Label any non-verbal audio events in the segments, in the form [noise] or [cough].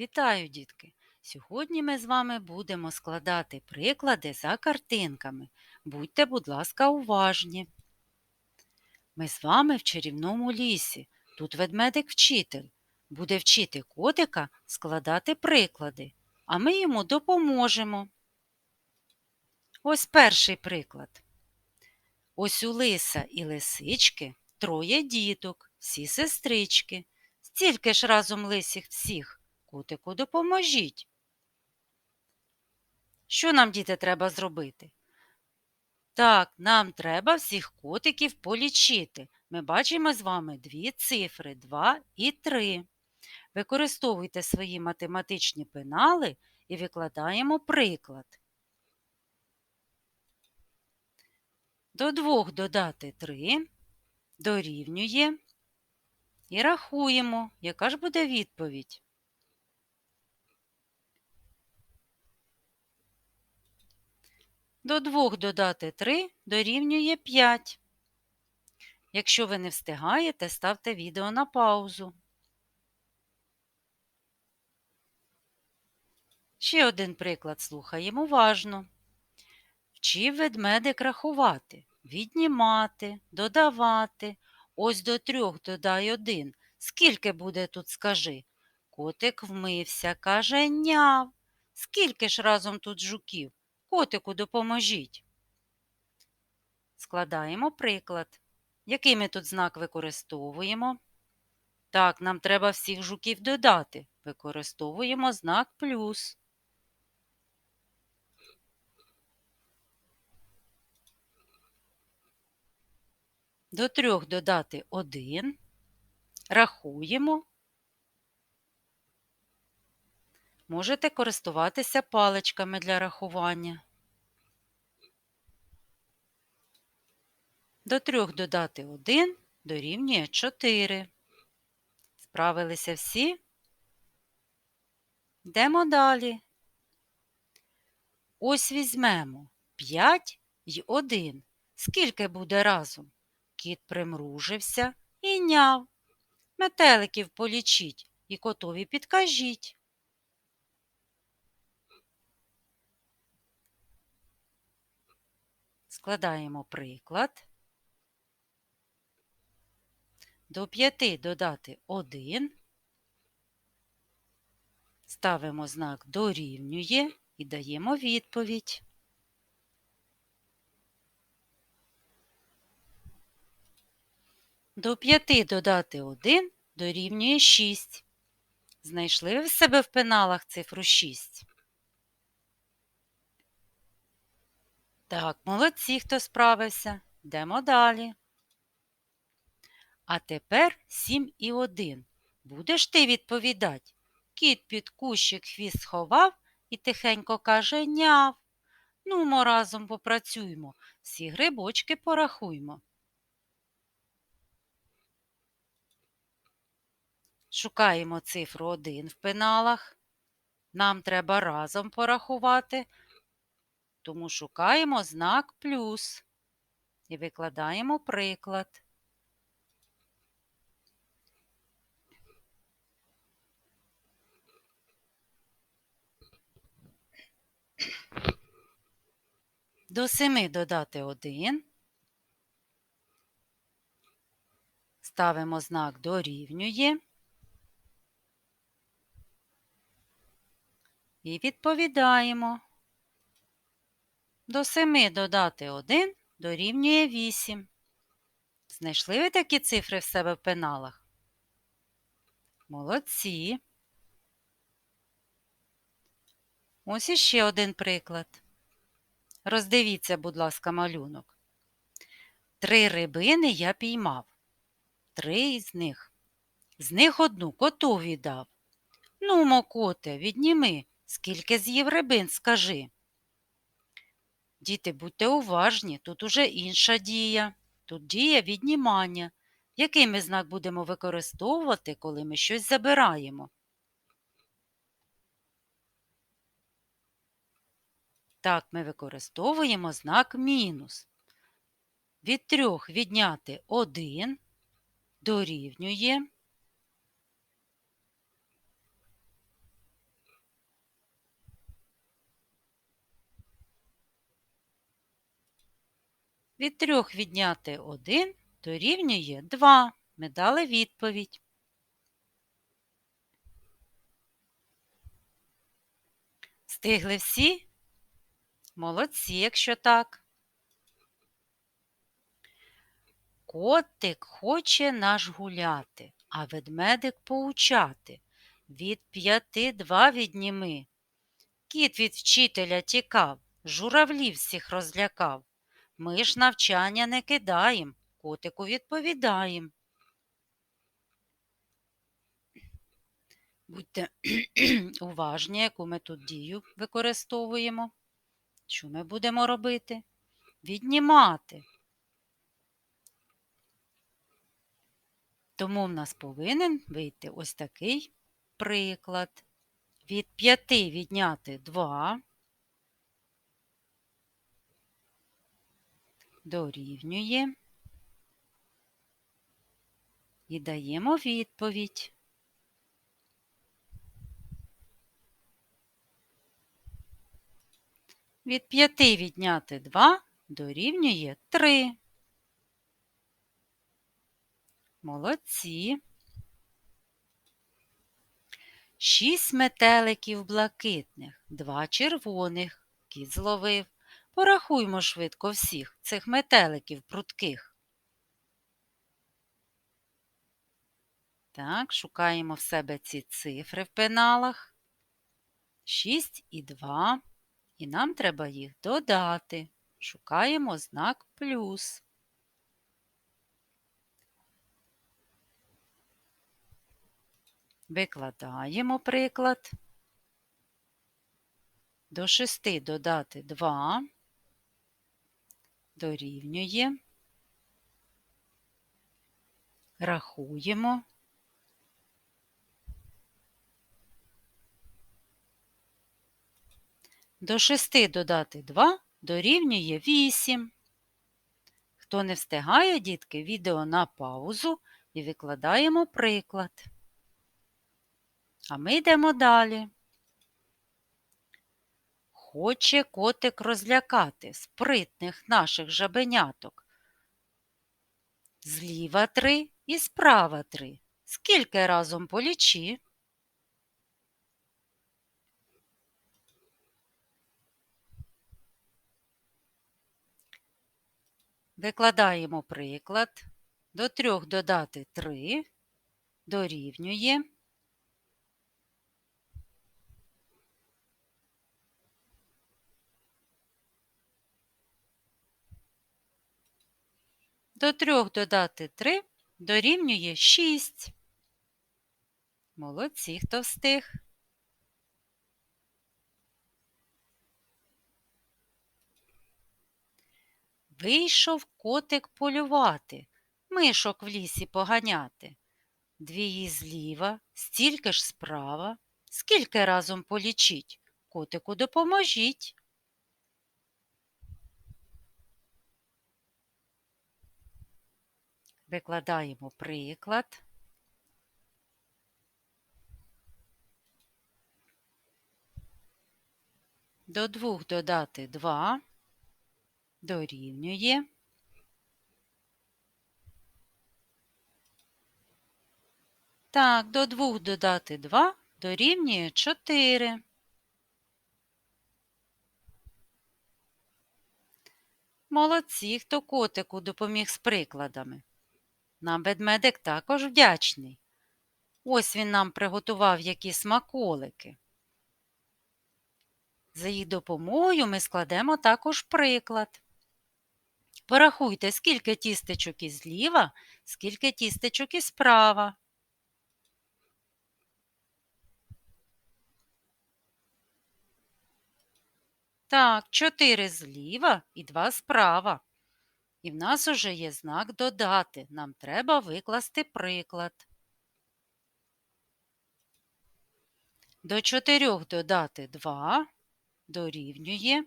Вітаю, дітки! Сьогодні ми з вами будемо складати приклади за картинками. Будьте, будь ласка, уважні. Ми з вами в чарівному лісі. Тут ведмедик-вчитель буде вчити котика складати приклади, а ми йому допоможемо. Ось перший приклад. Ось у лиса і лисички троє діток, всі сестрички. Стільки ж разом лисих всіх. Котику допоможіть. Що нам, діти, треба зробити? Так, нам треба всіх котиків полічити. Ми бачимо з вами дві цифри 2 і 3. Використовуйте свої математичні пенали і викладаємо приклад. До двох додати 3 дорівнює і рахуємо, яка ж буде відповідь. До 2 додати 3 дорівнює 5. Якщо ви не встигаєте, ставте відео на паузу. Ще один приклад слухаємо уважно. Вчив ведмедик рахувати, віднімати, додавати. Ось до трьох додай один. Скільки буде тут, скажи? Котик вмився, каже няв. Скільки ж разом тут жуків? Котику допоможіть. Складаємо приклад. Який ми тут знак використовуємо? Так, нам треба всіх жуків додати. Використовуємо знак плюс. До трьох додати один. Рахуємо. Можете користуватися паличками для рахування. До трьох додати 1 дорівнює 4. Справилися всі? Йдемо далі. Ось візьмемо 5 і 1. Скільки буде разом? Кіт примружився і няв. Метеликів полічіть і котові підкажіть. Складаємо приклад. До 5 додати 1. Ставимо знак дорівнює і даємо відповідь. До 5 додати 1 дорівнює 6. Знайшли ви в себе в пеналах цифру 6? Так, молодці, хто справився. Йдемо далі. А тепер 7 і 1. Будеш ти відповідати? Кіт під кущик хвіст сховав і тихенько каже няв. Ну, ми разом попрацюємо, всі грибочки порахуймо. Шукаємо цифру 1 в пеналах. Нам треба разом порахувати, тому шукаємо знак плюс і викладаємо приклад. До 7 додати 1. Ставимо знак дорівнює. І відповідаємо. До 7 додати 1 дорівнює 8. Знайшли ви такі цифри в себе в пеналах? Молодці. Ось іще один приклад. Роздивіться, будь ласка, малюнок. Три рибини я піймав. Три із них. З них одну коту віддав. Ну, мокоте, відніми, скільки з'їв рибин, скажи. Діти, будьте уважні, тут уже інша дія. Тут дія віднімання. Який ми знак будемо використовувати, коли ми щось забираємо? Так, ми використовуємо знак мінус. Від трьох відняти 1 дорівнює Від трьох відняти один дорівнює 2. Ми дали відповідь. Встигли всі? Молодці, якщо так. Котик хоче наш гуляти, а ведмедик поучати. Від п'яти два відніми. Кіт від вчителя тікав, журавлів всіх розлякав. Ми ж навчання не кидаєм, котику відповідаєм. Будьте [clears throat] уважні, яку ми тут дію використовуємо. Що ми будемо робити? Віднімати. Тому в нас повинен вийти ось такий приклад. Від 5 відняти 2 дорівнює і даємо відповідь. Від 5 відняти 2 дорівнює 3. Молодці. Шість метеликів блакитних, два червоних. Кіт зловив. Порахуймо швидко всіх цих метеликів прудких. Так, шукаємо в себе ці цифри в пеналах. 6 і 2. І нам треба їх додати. Шукаємо знак плюс. Викладаємо приклад. До 6 додати 2 дорівнює. Рахуємо. До 6 додати 2 дорівнює 8. Хто не встигає, дітки, відео на паузу і викладаємо приклад. А ми йдемо далі. Хоче котик розлякати спритних наших жабеняток. Зліва три і справа три. Скільки разом полічи? Викладаємо приклад. До трьох додати три дорівнює. До трьох додати три дорівнює шість. Молодці, хто встиг. Вийшов котик полювати, мишок в лісі поганяти. Дві зліва, стільки ж справа. Скільки разом полічіть? Котику допоможіть. Викладаємо приклад. До двох додати два дорівнює. Так, до двох додати два дорівнює чотири. Молодці, хто котику допоміг з прикладами. Нам ведмедик також вдячний. Ось він нам приготував які смаколики. За їх допомогою ми складемо також приклад. Порахуйте, скільки тістечок із зліва, скільки тістечок із справа. Так, чотири зліва і два справа. І в нас уже є знак додати. Нам треба викласти приклад. До чотирьох додати 2 дорівнює.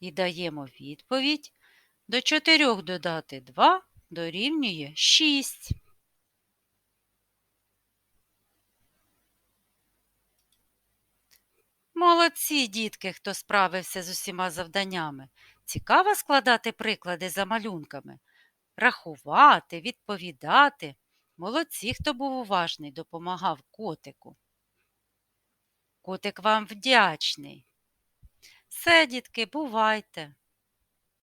І даємо відповідь. До 4 додати 2 дорівнює 6. Молодці, дітки, хто справився з усіма завданнями. Цікаво складати приклади за малюнками, рахувати, відповідати. Молодці, хто був уважний, допомагав котику. Котик вам вдячний. Все, дітки, бувайте.